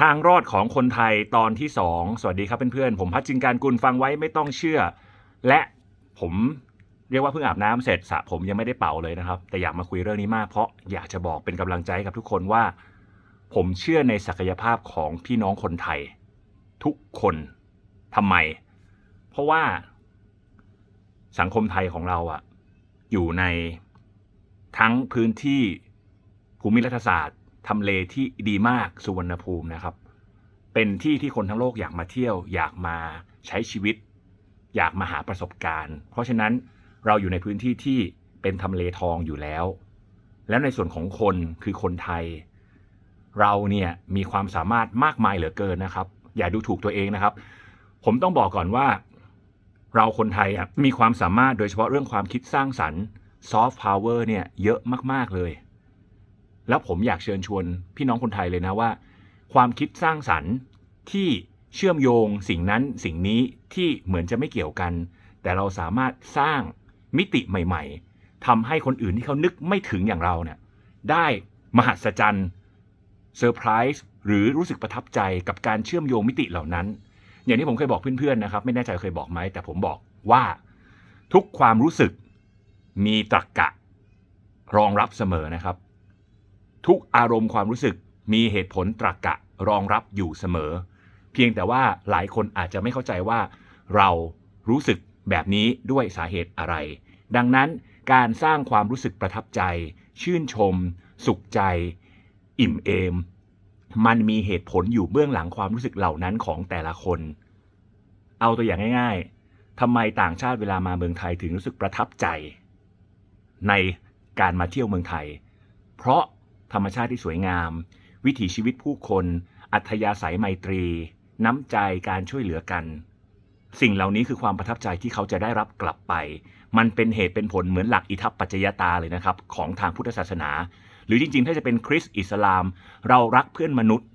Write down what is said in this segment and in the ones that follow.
ทางรอดของคนไทยตอนที่ 2 สวัสดีครับเพื่อนๆ ผมพัชจินการกุลฟังไว้ไม่ต้องเชื่อ และผมเรียกว่าเพิ่งอาบน้ำเสร็จสระผมยังไม่ได้เป่าเลยนะครับ แต่อยากมาคุยเรื่องนี้มากเพราะอยากจะบอกเป็นกำลังใจให้กับทุกคนว่า ผมเชื่อในศักยภาพของพี่น้องคนไทย ทุกคนทำไม เพราะว่าสังคมไทยของเราอะอยู่ในทั้งพื้นที่ภูมิรัฐศาสตร์ ทำเลที่ดีมากสุวรรณภูมินะครับ เป็นที่ที่คนทั้งโลกอยากมาเที่ยว อยากมาใช้ชีวิต อยากมาหาประสบการณ์ เพราะฉะนั้นเราอยู่ในพื้นที่ที่เป็นทำเลทองอยู่แล้ว แล้วในส่วนของคนคือคนไทย เราเนี่ยมีความสามารถมากมายเหลือเกินนะครับ อย่าดูถูกตัวเองนะครับ ผมต้องบอกก่อนว่า เราคนไทยมีความสามารถโดยเฉพาะเรื่องความคิดสร้างสรรค์ซอฟต์พาวเวอร์เนี่ยเยอะมากๆเลย แล้วผมอยากเชิญชวนพี่น้องคนไทยเลยนะว่า ความคิดสร้างสรรค์ที่เชื่อมโยงสิ่งนั้นสิ่งนี้ที่เหมือนจะไม่เกี่ยวกัน แต่เราสามารถสร้างมิติใหม่ ๆทำให้คนอื่นที่เขานึกไม่ถึงอย่างเราเนี่ยได้มหัศจรรย์เซอร์ไพรส์หรือรู้สึกประทับใจกับการเชื่อมโยงมิติเหล่านั้น อย่างที่ผมเคยบอกเพื่อนๆนะครับไม่แน่ใจเคยบอกไหมแต่ผมบอกว่าทุกความรู้สึกมีตรรกกะรองรับเสมอนะครับ ทุกอารมณ์ความรู้สึกมีเหตุผลตรรกกะรองรับอยู่เสมอ เพียงแต่ว่าหลายคนอาจจะไม่เข้าใจว่า เรารู้สึกแบบนี้ด้วยสาเหตุอะไร ดังนั้นการสร้างความรู้สึกประทับใจ ชื่นชม สุขใจ อิ่มเอม มันมีเหตุผลอยู่เบื้องหลังความรู้สึกเหล่านั้นของแต่ละคน เอาตัวอย่างง่าย ๆทำไมต่างชาติเวลามาเมืองไทยถึงรู้สึกประทับใจ ในการมาเที่ยวเมืองไทย เพราะ ธรรมชาติที่สวยงาม วิถีชีวิตผู้คน อัธยาศัยไมตรี น้ำใจการช่วยเหลือกัน สิ่งเหล่านี้คือความประทับใจที่เขาจะได้รับกลับไป มันเป็นเหตุเป็นผลเหมือนหลักอิทัปปัจจยตาเลยนะครับ ของทางพุทธศาสนา หรือจริงๆ ถ้าจะเป็นคริสต์อิสลาม เรารักเพื่อนมนุษย์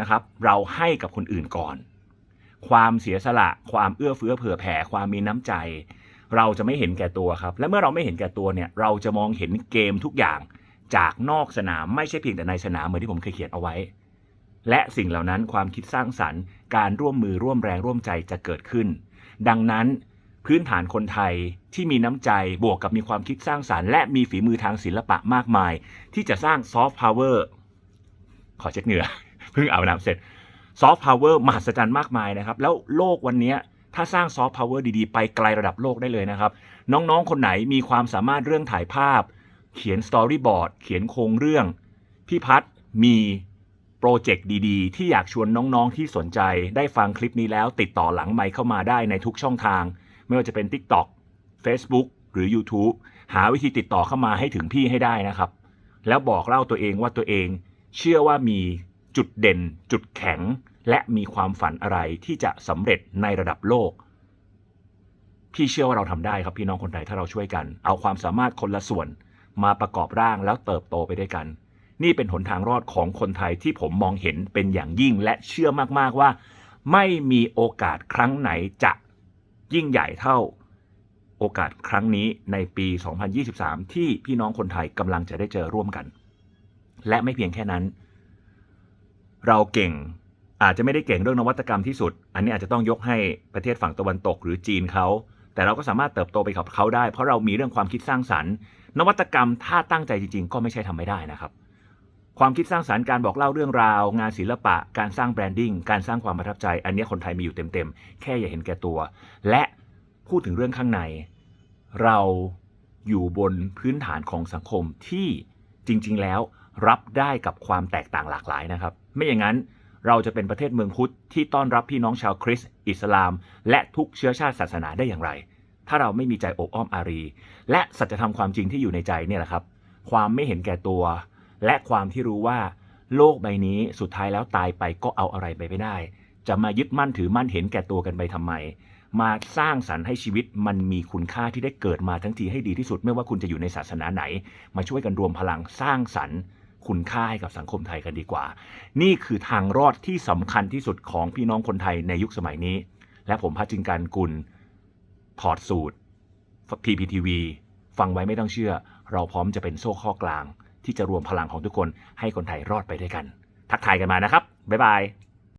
นะครับ เราให้กับคนอื่นก่อน ความเสียสละ ความเอื้อเฟื้อเผื่อแผ่ ความมีน้ำใจ เราจะไม่เห็นแก่ตัวครับ และเมื่อเราไม่เห็นแก่ตัวเนี่ย เราจะมองเห็นเกมทุกอย่าง จากนอกสนามไม่ใช่เพียงแต่ในสนามเหมือนที่ผมเคยเขียนเอาไว้ และสิ่งเหล่านั้นความคิดสร้างสรรค์ การร่วมมือร่วมแรงร่วมใจจะเกิดขึ้น ดังนั้นพื้นฐานคนไทยที่มีน้ำใจบวกกับมีความคิดสร้างสารรค์และมีฝีมือทางศิลปะมากมาย ที่จะสร้างซอฟต์พาวเวอร์ขอเช็ดเหงื่อเพิ่งอาบน้ำเสร็จซอฟต์พาวเวอร์มหัศจรรย์มากมายนะครับ แล้วโลกวันนี้ถ้าสร้างซอฟต์พาวเวอร์ดีๆ ไปไกลระดับโลกได้เลยนะครับ น้องๆ คนไหนมีความสามารถเรื่องถ่ายภาพ เขียนสตอรี่บอร์ดเขียนโครงเรื่อง พี่พัฒมีโปรเจกต์ดีๆ ที่อยากชวนน้องๆที่สนใจได้ฟังคลิปนี้แล้วติดต่อหลังไมค์เข้ามาได้ในทุกช่องทาง ไม่ว่าจะเป็น TikTok Facebook หรือ YouTube หาวิธีติดต่อเข้ามาให้ถึงพี่ให้ได้นะครับ แล้วบอกเล่าตัวเองว่าตัวเอง เชื่อว่ามีจุดเด่น จุดแข็ง และมีความฝันอะไรที่จะสำเร็จในระดับโลก พี่เชื่อว่าเราทำได้ครับพี่น้องคนไทยถ้าเราช่วยกัน เอาความสามารถคนละส่วน มาประกอบร่างแล้วเติบโตไปด้วยกัน นี่เป็นหนทางรอดของคนไทยที่ผมมองเห็นเป็นอย่างยิ่งและเชื่อมากๆว่า ไม่มีโอกาสครั้งไหนจะยิ่งใหญ่เท่าโอกาสครั้งนี้ในปี 2023 ที่พี่น้องคนไทยกำลังจะได้เจอร่วมกัน และไม่เพียงแค่นั้น เราเก่งอาจจะไม่ได้เก่งเรื่องนวัตกรรมที่สุด อันนี้อาจจะต้องยกให้ประเทศฝั่งตะวันตกหรือจีนเขา แต่เราก็สามารถเติบโตไปกับเขาได้ เพราะเรามีเรื่องความคิดสร้างสรรค์ นวัตกรรมถ้าตั้งใจจริง ๆ ก็ไม่ใช่ทำไม่ได้นะครับ ความคิดสร้างสรรค์การบอกเล่าเรื่องราว งานศิลปะ การสร้างแบรนดิ้งการสร้างความประทับใจ อันนี้คนไทยมีอยู่เต็มๆ แค่อย่าเห็นแก่ตัว และพูดถึงเรื่องข้างใน เราอยู่บนพื้นฐานของสังคมที่จริง ๆ แล้วรับได้กับความแตกต่างหลากหลายนะครับ ไม่อย่างนั้นเราจะเป็นประเทศเมืองพุทธที่ต้อนรับพี่น้องชาวคริสต์อิสลาม และทุกเชื้อชาติศาสนาได้อย่างไร ถ้าเราไม่มีใจอบอ้อมอารี และสัจธรรมความจริงที่อยู่ในใจเนี่ยแหละครับ ความไม่เห็นแก่ตัว และความที่รู้ว่า โลกใบนี้สุดท้ายแล้วตายไปก็เอาอะไรไปไม่ได้ จะมายึดมั่นถือมั่นเห็นแก่ตัวกันไปทำไม มาสร้างสรรค์ให้ชีวิตมันมีคุณค่าที่ได้เกิดมาทั้งทีให้ดีที่สุด ไม่ว่าคุณจะอยู่ในศาสนาไหน มาช่วยกันรวมพลังสร้างสรรค์คุณค่าให้กับสังคมไทยกันดีกว่า นี่คือทางรอดที่สำคัญที่สุดของพี่น้องคนไทยในยุคสมัยนี้ และผมพัชจินการกุล ถอดสูตร PPTV ฟังไว้ไม่ต้องเชื่อ เราพร้อมจะเป็นโซ่ข้อกลาง ที่จะรวมพลังของทุกคนให้คนไทยรอดไปด้วยกัน ทักทายกันมานะครับ บ๊ายบาย